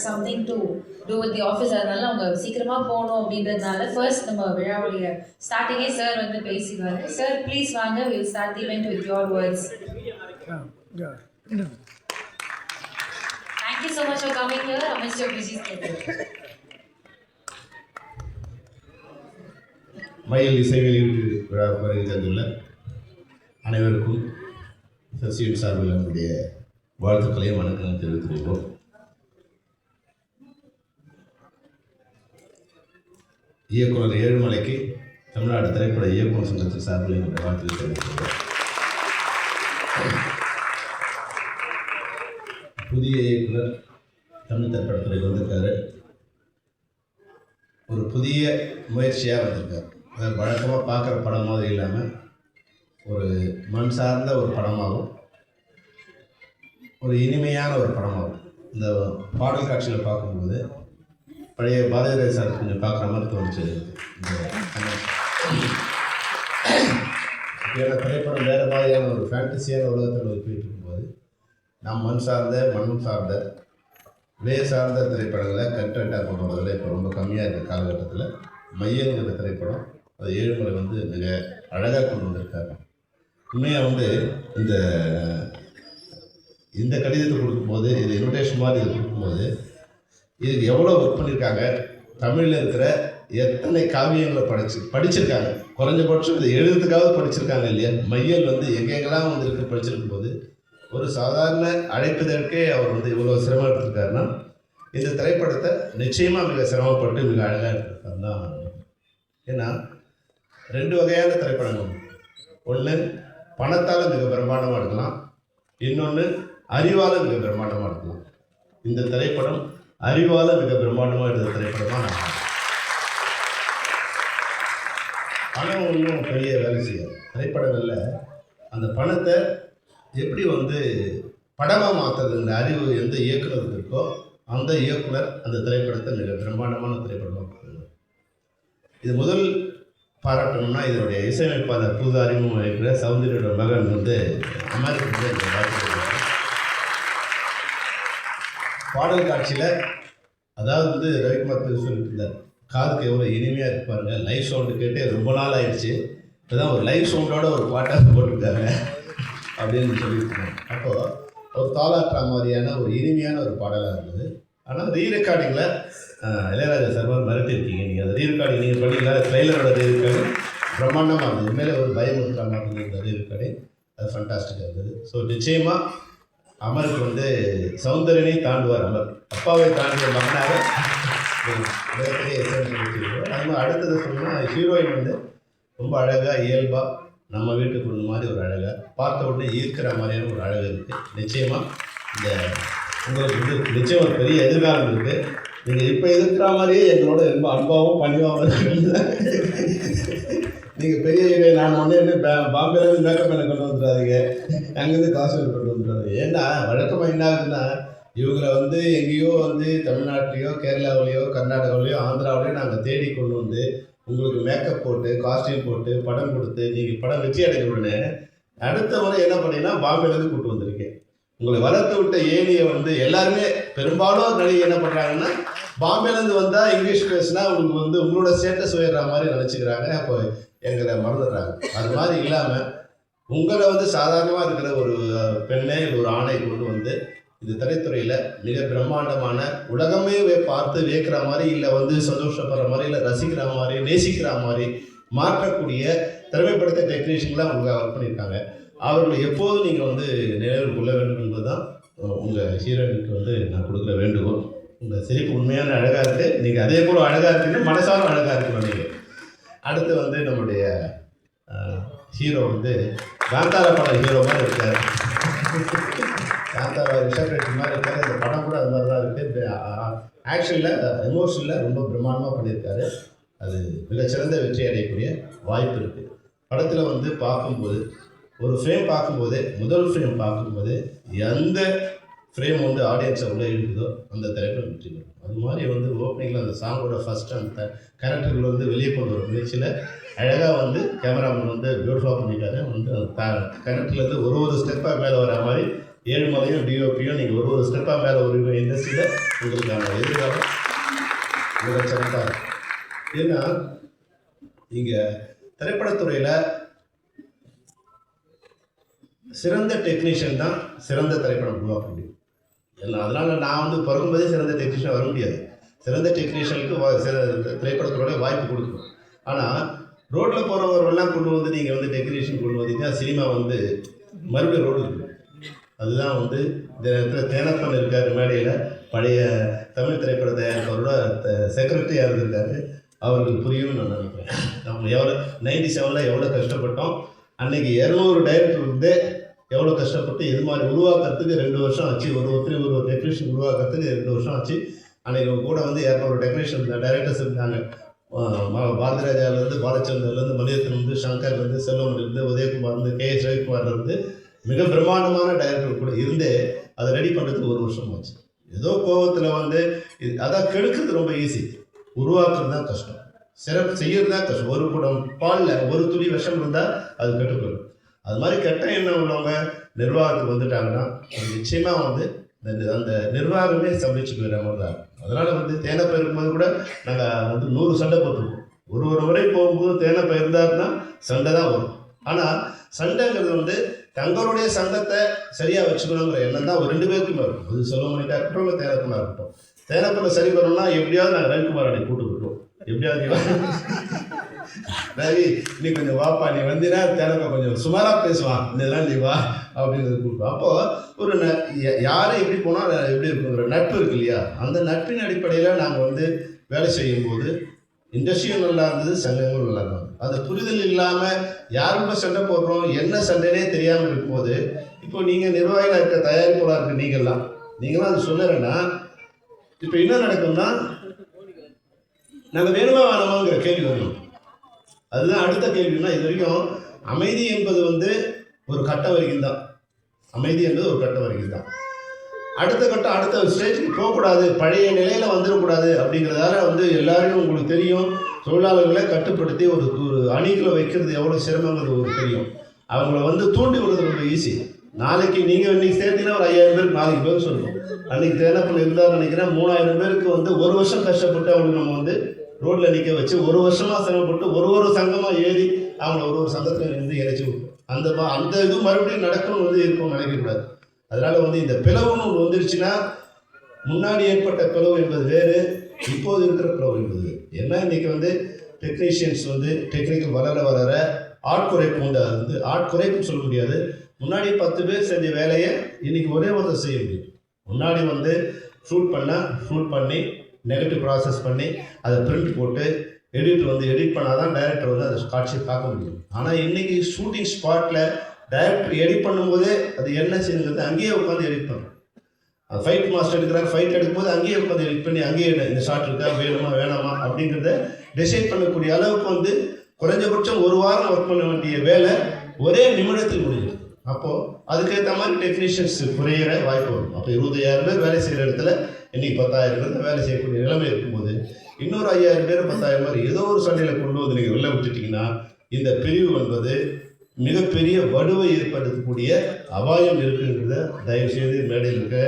Something to do with the office அதனால அவங்க சீக்கிரமா போகணும் அப்படின்றதுனால ஃபர்ஸ்ட் நம்ம விழாவுடைய ஸ்டார்டிங்கே சார் வந்து பேசிடுவாரு. சார் ப்ளீஸ் வாங்க will start event with your words thank you so much for coming here amidst your busy மயில் இசை வெளியீட்டு விழா வருகை தந்துள்ள அனைவருக்கும் சசியின் சார்பில் நம்முடைய வாழ்த்துக்களையும் வணக்கம் தெரிவித்துள்ளோம் இயக்குனர் ஏழுமலைக்கு தமிழ்நாடு திரைப்பட இயக்குநர் சங்கத்தின் சார்பில் என்னுடைய வாழ்த்துக்கள் தெரிவித்துள்ளோம் புதிய இயக்குனர் தமிழ் திரைப்படத்துறையில் வந்திருக்காரு. ஒரு புதிய முயற்சியாக வந்திருக்கார். அதாவது வழக்கமாக பார்க்குற படம் மாதிரி இல்லாமல் ஒரு மண் சார்ந்த ஒரு படமாகவும் ஒரு இனிமையான ஒரு படமாகும் இந்த பாடல் காட்சியில் பார்க்கும்போது பழைய பாரதிராஜ் சார் கொஞ்சம் பார்க்குற மாதிரி தோணுச்சு. இந்த ஏன்னா திரைப்படம் வேறு மாதிரியான ஒரு ஃபேண்டசியான உலகத்தில் போயிட்டு இருக்கும்போது நாம் மண் சார்ந்த மண் சார்ந்த வே சார்ந்த திரைப்படங்களை கண்டென்ட்டாக கொண்டு வரதில் இப்போ ரொம்ப கம்மியாக இருக்க காலகட்டத்தில் மையங்கிற திரைப்படம் அது ஏழுமலை வந்து மிக அழகாக கொண்டு வந்திருக்காங்க உண்மையாக வந்து இந்த இந்த கடிதத்தை கொடுக்கும்போது இது இன்விடேஷன் மாதிரி இது கொடுக்கும்போது இதுக்கு எவ்வளோ ஒர்க் பண்ணியிருக்காங்க? தமிழில் இருக்கிற எத்தனை காவியங்களை படிச்சு படிச்சிருக்காங்க? குறைஞ்சபட்சம் இதை எழுதுறதுக்காவது படிச்சிருக்காங்க இல்லையா? மையல் வந்து எங்கெங்கெல்லாம் வந்து இருக்கு படிச்சிருக்கும் போது ஒரு சாதாரண அழைப்பதற்கே அவர் வந்து இவ்வளோ சிரமம் எடுத்திருக்காருன்னா இந்த திரைப்படத்தை நிச்சயமாக மிக சிரமப்பட்டு மிக அழகாக எடுத்திருக்காரு தான் ஏன்னா ரெண்டு வகையான திரைப்படங்கள். ஒன்று பணத்தால் மிக பிரம்மாண்டமாக எடுக்கலாம். இன்னொன்று அறிவால் மிக பிரம்மாண்டமாக எடுக்கலாம். இந்த திரைப்படம் அறிவால் மிக பிரம்மாண்டமாக எடுத்த திரைப்படமாக நான் பணம் ஒன்றும் பெரிய வேலை செய்யாது. திரைப்படங்களில் அந்த பணத்தை எப்படி வந்து படமாக மாற்றுறதுங்கிற அறிவு எந்த இயக்குனருக்கு இருக்கோ அந்த இயக்குனர் அந்த திரைப்படத்தை மிக பிரம்மாண்டமான திரைப்படமாக இது முதல் பாராட்டணும்னா இதனுடைய இசையமைப்பாளர் புது அறிமுகம் இருக்கிற சௌந்தரியோட மகன் வந்து அமெரிக்க பாடல் காட்சியில் அதாவது வந்து ரவிக்குமார் பேர் சொல்லிட்டு இருந்தார் காதுக்கு எவ்வளோ இனிமையாக இருப்பாருங்க லைவ் சவுண்டு கேட்டே ரொம்ப நாள் ஆயிடுச்சு. இப்போ தான் ஒரு லைவ் சவுண்டோட ஒரு பாட்டாக போட்டிருக்காங்க அப்படின்னு சொல்லியிருக்காங்க. அப்போது ஒரு தாளாற்றா மாதிரியான ஒரு இனிமையான ஒரு பாடலாக இருந்தது. ஆனால் ரீ ரெக்கார்டிங்கில் இளையராஜா சர்மார் மிரட்டிருக்கீங்க நீங்கள் அந்த ரீ ரெக்கார்டிங் நீங்கள் பண்ணீங்களா ட்ரெய்லரோட ரீ ரெக்கார்டிங் பிரம்மாண்டமாக இருந்தது. உண்மையிலே ஒரு பயமுறுத்துற மாதிரி இருந்தது ரீ ரெக்கார்டிங் அது ஃபண்டாஸ்டிக்காக இருந்தது. ஸோ நிச்சயமாக அமருக்கு வந்து சௌந்தரனை தாண்டுவார் அமர். அப்பாவை தாண்டிய மகனாக மிகப்பெரிய அது அடுத்தது சொன்னால் ஹீரோயின் வந்து ரொம்ப அழகாக இயல்பாக நம்ம வீட்டுக்கு உள்ள மாதிரி ஒரு அழகாக பார்த்த உடனே ஈர்க்கிற மாதிரியான ஒரு அழகு இருக்குது நிச்சயமாக இந்த உங்களுக்கு வந்து நிச்சயம் ஒரு பெரிய எதிர்காலம் இருக்குது நீங்கள் இப்போ இருக்கிற மாதிரியே எங்களோட ரொம்ப அன்பாகவும் பணிவாகவும் நீங்கள் பெரிய நான் வந்து என்ன பாம்பேலேருந்து மேக்கப் பண்ண கொண்டு வந்துடாதீங்க. அங்கேருந்து காசு கொண்டு வந்துடாதீங்க. ஏன்னா வழக்கமாக என்ன ஆகுதுன்னா இவங்களை வந்து எங்கேயோ வந்து தமிழ்நாட்டிலையோ கேரளாவிலையோ கர்நாடகாவிலையோ ஆந்திராவிலையோ நாங்கள் தேடி கொண்டு வந்து உங்களுக்கு மேக்கப் போட்டு காஸ்டியூம் போட்டு படம் கொடுத்து நீங்கள் படம் வெற்றி அடைஞ்ச உடனே அடுத்த முறை என்ன பண்ணீங்கன்னா பாம்பேலேருந்து கூட்டு வந்திருக்கேன். உங்களை வளர்த்து விட்ட ஏனியை வந்து எல்லாருமே பெரும்பாலும் நடிகை என்ன பண்ணுறாங்கன்னா பாம்பேலேருந்து வந்தால் இங்கிலீஷ் பேசுனா உங்களுக்கு வந்து உங்களோட ஸ்டேட்டஸ் உயர்ற மாதிரி நினச்சிக்கிறாங்க. அப்போ எங்களை மறந்துடுறாங்க. அது மாதிரி இல்லாமல் உங்களை வந்து சாதாரணமாக இருக்கிற ஒரு பெண்ணை இல்லை ஒரு ஆணை கொண்டு வந்து இந்த திரைத்துறையில் மிக பிரம்மாண்டமான உலகமே பார்த்து வியக்கிற மாதிரி இல்லை வந்து சந்தோஷப்படுற மாதிரி இல்லை ரசிக்கிற மாதிரி நேசிக்கிற மாதிரி மாற்றக்கூடிய திறமைப்படுத்த டெக்னீஷியன்லாம் உங்களுக்கு ஒர்க் பண்ணியிருக்காங்க. அவர்களை எப்போதும் நீங்கள் வந்து நினைவில் கொள்ள வேண்டும் என்பது தான் உங்கள் ஹீரோயினுக்கு வந்து நான் கொடுக்குற வேண்டுகோள். உங்கள் சிரிப்பு உண்மையான அழகாக இருக்குது நீங்கள் அதே போல் அழகாக இருக்குன்னு மனசாலும் அழகாக இருக்கணும் நீங்கள் அடுத்து வந்து நம்முடைய ஹீரோ வந்து காந்தாரா படம் ஹீரோ மாதிரி இருக்கார். காந்தாரா ரிஷப் மாதிரி இருக்காரு. இந்த படம் கூட அது மாதிரி தான் இருக்குது ஆக்ஷனில் எமோஷனில் ரொம்ப பிரம்மாண்டமாக பண்ணியிருக்காரு. அது மிகச்சிறந்த வெற்றி அடையக்கூடிய வாய்ப்பு இருக்குது படத்தில் வந்து பார்க்கும்போது ஒரு ஃப்ரேம் பார்க்கும்போதே முதல் ஃப்ரேம் பார்க்கும்போது எந்த ஃப்ரேம் வந்து ஆடியன்ஸை உள்ளே இழுக்குதோ அந்த தலைப்பில் வெற்றி பெறும். அது மாதிரி வந்து ஓப்பனிங்கில் அந்த சாங்கோட ஃபஸ்ட் அந்த கேரக்டர்கள் வந்து வெளியே கொண்டு வர முயற்சியில் அழகாக வந்து கேமராமேன் வந்து பியூட்டிஃபுல்லாக பண்ணிட்டாரு. வந்து அந்த கேரக்டர்லேருந்து ஒரு ஒரு ஸ்டெப்பாக மேலே வர மாதிரி ஏழுமலையும் டிஓபியும் நீங்கள் ஒரு ஒரு ஸ்டெப்பாக மேலே ஒரு இண்டஸ்ட்ரியில் உங்களுக்கான எதிர்காலம் மிக சிறப்பாக ஏன்னா இங்கே திரைப்படத்துறையில் சிறந்த டெக்னீஷியன் தான் சிறந்த திரைப்படம் உருவாக்க முடியும். அதனால் நான் வந்து பிறக்கும்போதே சிறந்த டெக்னீஷியன் வர முடியாது. சிறந்த டெக்னீஷியனுக்கு வா- சிற- வாய்ப்பு கொடுக்கணும். ஆனால் ரோட்டில் போகிறவரெல்லாம் கொண்டு வந்து நீங்கள் வந்து டெக்னீஷியன் கொண்டு வந்தீங்கன்னா சினிமா வந்து மறுபடியும் ரோடு இருக்கு அதுதான் வந்து இந்த இடத்துல தேனப்பன் இருக்கார் மேடையில். பழைய தமிழ் திரைப்பட தயாரிப்பவரோட செக்ரட்டரியாக இருந்திருக்காரு? அவருக்கு புரியும்னு நான் நினைக்கிறேன். நம்ம எவ்வளோ நைன்டி செவனில் எவ்வளோ கஷ்டப்பட்டோம். அன்னைக்கு இரநூறு டைரக்டர் வந்து எவ்வளோ கஷ்டப்பட்டு இது மாதிரி உருவாக்குறதுக்கு ரெண்டு வருஷம் ஆச்சு. ஒரு ஒருத்தர் ஒரு ஒரு டெக்னீஷியன் உருவாக்குறதுக்கு ரெண்டு வருஷம் ஆச்சு. அன்றைக்கி அவங்க கூட வந்து இரநூறு டெக்னீஷியன் டைரக்டர்ஸ் இருந்தாங்க. பாரதிராஜாவிலேருந்து ம- பாரதிராஜாலேருந்து பாலச்சந்தர்லேருந்து மணிரத்னம்லேருந்து சங்கர்லேருந்து செல்வம்லேருந்து உதயகுமார்லேருந்து கே எஸ் ரவிக்குமார்லேருந்து மிக பிரம்மாண்டமான டைரக்டர் கூட இருந்தே அதை ரெடி பண்ணுறதுக்கு ஒரு வருஷம் ஆச்சு. ஏதோ கோபத்தில் வந்து இது அதான் கெடுக்கிறது ரொம்ப ஈஸி உருவாக்குறது தான் கஷ்டம். சிறப்பு செய்யறது தான் கஷ்டம். ஒரு குடம் பாலில் ஒரு துளி விஷம் இருந்தால் அது கெட்டு அது மாதிரி கெட்ட எண்ணம் உள்ளவங்க நிர்வாகத்துக்கு வந்துட்டாங்கன்னா நிச்சயமாக வந்து அந்த அந்த நிர்வாகமே சமைச்சு போயிடுற மாதிரி தான் இருக்கும். அதனால வந்து தேனப்பை இருக்கும்போது கூட நாங்கள் வந்து நூறு சண்டை போட்டுருவோம். ஒரு ஒரு முறை போகும்போது தேனை இருந்தாருன்னா சண்டை தான் வரும். ஆனால் சண்டைங்கிறது வந்து தங்களுடைய சங்கத்தை சரியாக வச்சுக்கணுங்கிற எண்ணம் தான் ஒரு ரெண்டு பேருக்குமே இருக்கும். அது செல்வமணிக்கா இருக்கட்டும் இல்லை தேனப்பனா இருக்கட்டும். தேனப்பில் சரி பண்ணணும்னா எப்படியாவது நாங்கள் ரவிக்குமார் அன்னைக்கு கூட்டு போட்டோம் எப்படியாவது ரவி நீ கொஞ்சம் வாப்பா நீ வந்தீங்கன்னா தேனப்பா கொஞ்சம் சுமாராக பேசுவான். இதெல்லாம் நீ வா அப்படிங்கிறது கொடுப்போம் அப்போது ஒரு ந யாரை எப்படி போனால் எப்படி இருக்குங்கிற நட்பு இருக்கு இல்லையா? அந்த நட்பின் அடிப்படையில் நாங்கள் வந்து வேலை செய்யும்போது இண்டஸ்ட்ரியும் நல்லா இருந்தது சங்கங்களும் நல்லா இருந்தது. அந்த புரிதல் இல்லாமல் யாருக்கும் சண்டை போடுறோம் என்ன சண்டைனே தெரியாமல் இருக்கும்போது இப்போ நீங்கள் நிர்வாகிகள் இருக்க தயாரிப்பாளர் இருக்க நீங்கள்லாம் நீங்களாம் அது சொல்லலைன்னா இப்போ என்ன நடக்கும்னா நாங்கள் வேணுமா வேணாமாங்கிற கேள்வி வரணும். அதுதான் அடுத்த கேள்வினா இது வரைக்கும் அமைதி என்பது வந்து ஒரு கட்ட வரைக்கும் தான் அமைதி என்பது ஒரு கட்ட வரைக்கும் தான் அடுத்த கட்டம் அடுத்த ஸ்டேஜுக்கு போகக்கூடாது. பழைய நிலையில் வந்துடக்கூடாது அப்படிங்கிறதால வந்து எல்லாரையும் உங்களுக்கு தெரியும். தொழிலாளர்களை கட்டுப்படுத்தி ஒரு ஒரு அணிகளை வைக்கிறது எவ்வளோ சிரமங்கிறது உங்களுக்கு தெரியும். அவங்கள வந்து தூண்டி விடுறது ரொம்ப ஈஸி நாளைக்கு நீங்கள் இன்னைக்கு சேர்த்தீங்கன்னா ஒரு ஐயாயிரம் பேருக்கு நாளைக்கு பேர் சொல்லணும் அன்னைக்கு தேனப்பில் இருந்தார் நினைக்கிறேன் மூணாயிரம் பேருக்கு வந்து ஒரு வருஷம் கஷ்டப்பட்டு அவங்களுக்கு நம்ம வந்து ரோட்டில் நிற்க வச்சு ஒரு வருஷமாக சிரமப்பட்டு ஒரு ஒரு சங்கமாக ஏறி அவங்கள ஒரு ஒரு சங்கத்துல இருந்து இறைச்சி அந்த அந்த இது மறுபடியும் நடக்கணும் வந்து இருக்கும்னு நினைக்கக்கூடாது அதனால வந்து இந்த பிளவுன்னு ஒன்று வந்துருச்சுன்னா முன்னாடி ஏற்பட்ட பிளவு என்பது வேறு இப்போது இருக்கிற பிளவு என்பது. வேறு. ஏன்னா இன்னைக்கு வந்து டெக்னீஷியன்ஸ் வந்து டெக்னிக்கல் வளர வளர ஆட்குறைப்பு உண்டு. அது வந்து ஆட்குறைப்புன்னு சொல்ல முடியாது. முன்னாடி பத்து பேர் செஞ்ச வேலையை இன்னைக்கு ஒரே ஒருத்தர் செய்ய முடியும். முன்னாடி வந்து ஷூட் பண்ணால் ஷூட் பண்ணி நெகட்டிவ் ப்ராசஸ் பண்ணி அதை பிரிண்ட் போட்டு எடிட் வந்து எடிட் பண்ணால் தான் டைரக்டர் வந்து அதை காட்சி பார்க்க முடியும். ஆனால் இன்றைக்கி ஷூட்டிங் ஸ்பாட்டில் டைரக்டர் எடிட் பண்ணும்போதே அது என்ன செய்யுங்கிறது அங்கேயே உட்காந்து எடிட் பண்ணும் அது ஃபைட் மாஸ்டர் எடுக்கிறார் ஃபைட் எடுக்கும்போது அங்கேயே உட்காந்து எடிட் பண்ணி அங்கேயே இந்த ஷாட் இருக்கா வேணுமா வேணாமா அப்படிங்கிறத டிசைட் பண்ணக்கூடிய அளவுக்கு வந்து குறைஞ்சபட்சம் ஒரு வாரம் ஒர்க் பண்ண வேண்டிய வேலை ஒரே நிமிடத்தில் முடியுது அப்போது அதுக்கேற்ற மாதிரி டெக்னீஷியன்ஸ் குறையிற வாய்ப்பு வரும். அப்போ இருபதாயிரம் பேர் வேலை செய்கிற இடத்துல இன்னைக்கு பத்தாயிரம் பேர் வேலை செய்யக்கூடிய நிலைமை இருக்கும்போது இன்னொரு ஐயாயிரம் பேர் பத்தாயிரம் பேர் ஏதோ ஒரு சண்டையில் கொண்டு வந்து நீங்கள் வெளில விட்டுட்டீங்கன்னா இந்த பிரிவு என்பது மிகப்பெரிய வடுவை ஏற்படுத்தக்கூடிய அபாயம் இருக்குங்கிறத தயவு செய்து மேடையில் இருக்க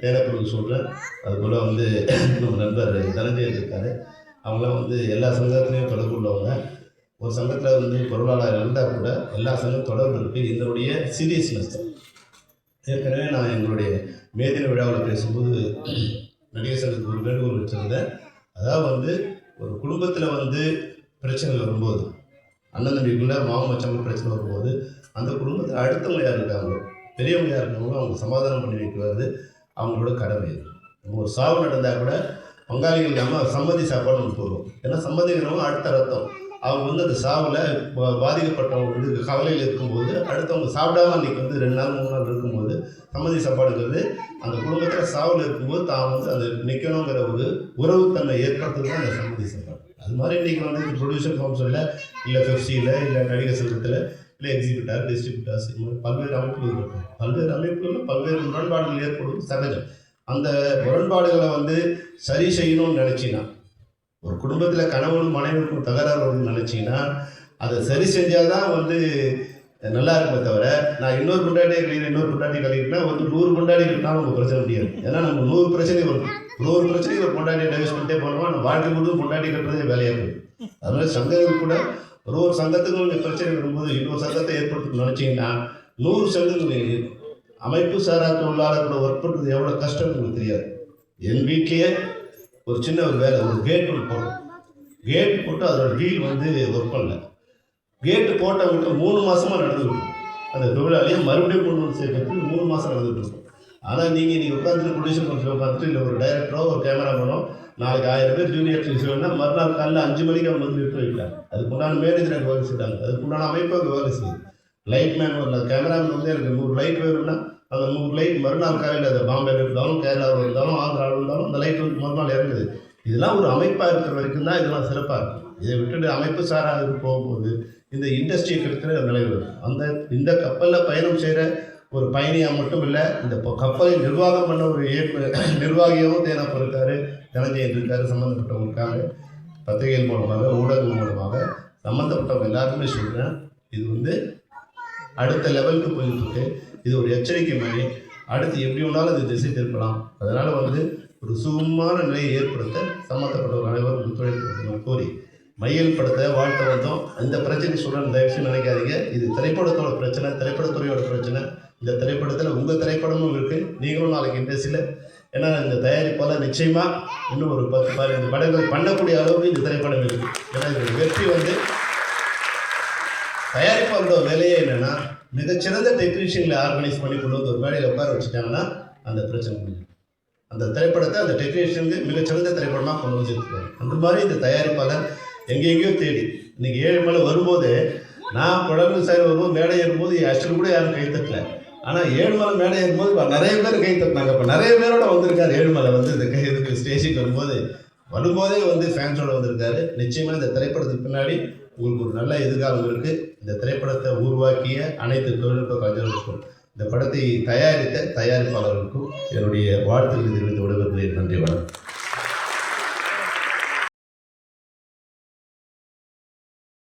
தேனப்பனுக்கு சொல்கிறேன் அதுபோல் வந்து நம்ம நண்பர் தனஞ்சயன் இருக்காரு. அவங்களாம் வந்து எல்லா சங்கத்துலேயும் தொடர்பு உள்ளவங்க ஒரு சங்கத்தில் வந்து பொருளாளர் இருந்தால் கூட எல்லா சங்கம் தொடர்பு இருக்குது இதனுடைய சீரியஸ்னஸ் ஏற்கனவே நான் எங்களுடைய மேதின விழாவில் பேசும்போது நடிகர் சங்கத்துக்கு ஒரு வேண்டுகோள் வச்சுருந்தேன் அதாவது வந்து ஒரு குடும்பத்தில் வந்து பிரச்சனை வரும்போது அண்ணன் தம்பிக்குள்ளே மாமன் மச்சங்க பிரச்சனை வரும்போது அந்த குடும்பத்தில் அடுத்தவங்க யார் இருக்காங்களோ பெரியவங்க யார் இருக்காங்களோ அவங்க சமாதானம் பண்ணி வைக்கிறது அவங்களோட கடமை. இது நம்ம ஒரு சாவு நடந்தால் கூட பங்காளிகள் இல்லாமல் சம்மதி சாப்பாடு ஒன்று போடுவோம். ஏன்னா சம்மதிங்கிறவங்க அடுத்த ரத்தம். அவங்க வந்து அந்த சாவில் பா- பாதிக்கப்பட்டவங்க வந்து கவலையில் இருக்கும்போது அடுத்தவங்க சாப்பிடாம அன்றைக்கி வந்து ரெண்டு நாள் மூணு நாள் இருக்கும்போது சம்மதி சாப்பாடுங்கிறது அந்த குடும்பத்தில் சாவில் இருக்கும்போது தான் வந்து அந்த நிற்கணுங்கிற ஒரு உறவுத்தன்மை ஏற்படுத்துறது தான் அந்த சம்மதி சாப்பாடு. அது மாதிரி இன்றைக்கி வந்து ப்ரொடியூசர் கவுன்சிலில் இல்லை பெப்சியில் இல்லை நடிகர் சங்கத்தில் இல்லை எக்ஸிபியூட்டர் டிஸ்ட்ரிபியூட்டர்ஸ் இது மாதிரி பல்வேறு அமைப்புகள் இருக்கும். பல்வேறு அமைப்புகளில் பல்வேறு முரண்பாடுகள் ஏற்படுவது சகஜம். அந்த முரண்பாடுகளை வந்து சரி செய்யணும்னு நினச்சினா ஒரு குடும்பத்தில் கணவனும் மனைவிக்கும் தகராறு வரும்னு நினச்சிங்கன்னா அதை சரி செஞ்சால் தான் வந்து நல்லா இருக்குமே தவிர நான் இன்னொரு கொண்டாடியை கழிவு இன்னொரு கொண்டாடி கழிக்கிறேன்னா வந்து நூறு கொண்டாடி கட்டினாலும் நம்ம பிரச்சனை முடியாது. ஏன்னா நம்ம நூறு பிரச்சனை வரும். நூறு பிரச்சனை ஒரு கொண்டாடி டைவர்ஸ் பண்ணிட்டே போனோமா நம்ம வாழ்க்கை முழுவதும் கொண்டாடி கட்டுறதே வேலையாக இருக்கும் அதனால சங்கங்கள் கூட ஒரு ஒரு சங்கத்துக்கும் இந்த பிரச்சனை வரும்போது இன்னொரு சங்கத்தை ஏற்படுத்த நினச்சிங்கன்னா நூறு சங்கங்கள் அமைப்பு சாரா தொழிலாளர்களோட ஒர்க் பண்ணுறது எவ்வளோ கஷ்டம் உங்களுக்கு தெரியாது. என் வீட்லேயே ஒரு சின்ன ஒரு வேலை ஒரு கேட் ஒன்று போட்டோம் கேட் போட்டு அதோட வீல் வந்து ஒர்க் பண்ணல. கேட்டு போட்டவங்களுக்கு மூணு மாதமாக நடந்துட்டு அந்த தொழிலாளியை மறுபடியும் கொண்டு வந்து சேர்க்கறதுக்கு மூணு மாதம் நடந்துகிட்டு இருக்கோம் ஆனால் நீங்கள் நீங்கள் உட்காந்துட்டு ப்ரொடியூசர் கொஞ்சம் உட்காந்துட்டு இல்லை ஒரு டைரக்டரோ ஒரு கேமராமேனோ நாளைக்கு ஆயிரம் பேர் ஜூனியர் வேணும்னா மறுநாள் காலையில் அஞ்சு மணிக்கு அவங்க வந்து விட்டு வைக்கலாம் அதுக்கு உண்டான மேனேஜர் அங்கே வேலை செய்கிறாங்க அதுக்குண்டான அமைப்பு அங்கே வேலை செய்யுது. லைட் மேன் வரல கேமராமேன் வந்து எனக்கு நூறு லைட் வேணும்னா அந்த நூறு லைட் மறுநாள் காலையில் அது பாம்பேல இருந்தாலும் கேரளாவில் இருந்தாலும் ஆந்திராவில் இருந்தாலும் அந்த லைட் வந்து மறுநாள் இறங்குது. இதெல்லாம் ஒரு அமைப்பாக இருக்கிற வரைக்கும் தான் இதெல்லாம் சிறப்பாக இருக்கும். இதை விட்டுட்டு அமைப்பு சாராக போகும்போது இந்த இண்டஸ்ட்ரியை கெடுக்கிற நிலை வரும் அந்த இந்த கப்பலில் பயணம் செய்கிற ஒரு பயணியாக மட்டும் இல்லை இந்த கப்பலை நிர்வாகம் பண்ண ஒரு இயக்குனர் நிர்வாகியாகவும் தேனப்ப இருக்காரு தனஞ்சயன் இருக்காரு சம்மந்தப்பட்டவங்க இருக்காங்க. பத்திரிகைகள் மூலமாக ஊடகங்கள் மூலமாக சம்மந்தப்பட்டவங்க எல்லாருக்குமே சொல்கிறேன் இது வந்து அடுத்த லெவலுக்கு போயிட்டு இருக்கு. இது ஒரு எச்சரிக்கை மாதிரி. அடுத்து எப்படி வேணாலும் அது திசை திருப்பலாம். அதனால் வந்து ஒரு சுகமான நிலையை ஏற்படுத்த சம்மந்தப்பட்டவர்கள் அனைவரும் ஒத்துழைப்பு கோரி மையல் படத்தை வாழ்த்த வந்தோம். இந்த பிரச்சனை சொல்கிறேன் தயவுசெய்து நினைக்காதீங்க. இது திரைப்படத்தோட பிரச்சனை திரைப்படத்துறையோட பிரச்சனை. இந்த திரைப்படத்தில் உங்கள் திரைப்படமும் இருக்குது நீங்களும் நாளைக்கு இண்டஸ்ட்ரியில் ஏன்னா இந்த தயாரிப்பால் நிச்சயமாக இன்னும் ஒரு பத்து பதினஞ்சு படங்கள் பண்ணக்கூடிய அளவுக்கு இந்த திரைப்படம் இருக்குது ஏன்னா இது வெற்றி வந்து தயாரிப்பாளரோட வேலையே என்னன்னா மிகச்சிறந்த டெக்னீஷியன்களை ஆர்கனைஸ் பண்ணி கொண்டு வந்து ஒரு மேடையில் உட்கார வச்சுட்டாங்கன்னா அந்த பிரச்சனை முடியும் அந்த திரைப்படத்தை அந்த டெக்னீஷியனுக்கு மிகச்சிறந்த திரைப்படமாக கொண்டு வந்து அந்த மாதிரி இந்த தயாரிப்பாளர் எங்கெங்கேயோ தேடி இன்னைக்கு ஏழு மலை வரும்போது நான் குழம்பு சார் வரும்போது மேடை ஏறும்போது அஷ்டல் கூட யாரும் கை தட்டல. ஆனால் ஏழுமலை மேடை ஏறும்போது இப்போ நிறைய பேர் கை தட்டினாங்க. இப்போ நிறைய பேரோட வந்திருக்காரு. ஏழுமலை வந்து இந்த கை இதுக்கு ஸ்டேஜுக்கு வரும்போது வரும்போதே வந்து ஃபேன்ஸோட வந்திருக்காரு. நிச்சயமாக இந்த திரைப்படத்துக்கு பின்னாடி உங்களுக்கு ஒரு நல்ல எதிர்காலம் இருக்குது இந்த திரைப்படத்தை உருவாக்கிய அனைத்து தொழில்நுட்ப கலைஞர்களுக்கும் இந்த படத்தை தயாரித்த தயாரிப்பாளர்களுக்கும் என்னுடைய வாழ்த்துக்களை தெரிவித்து விடுவதில் நன்றி வணக்கம்.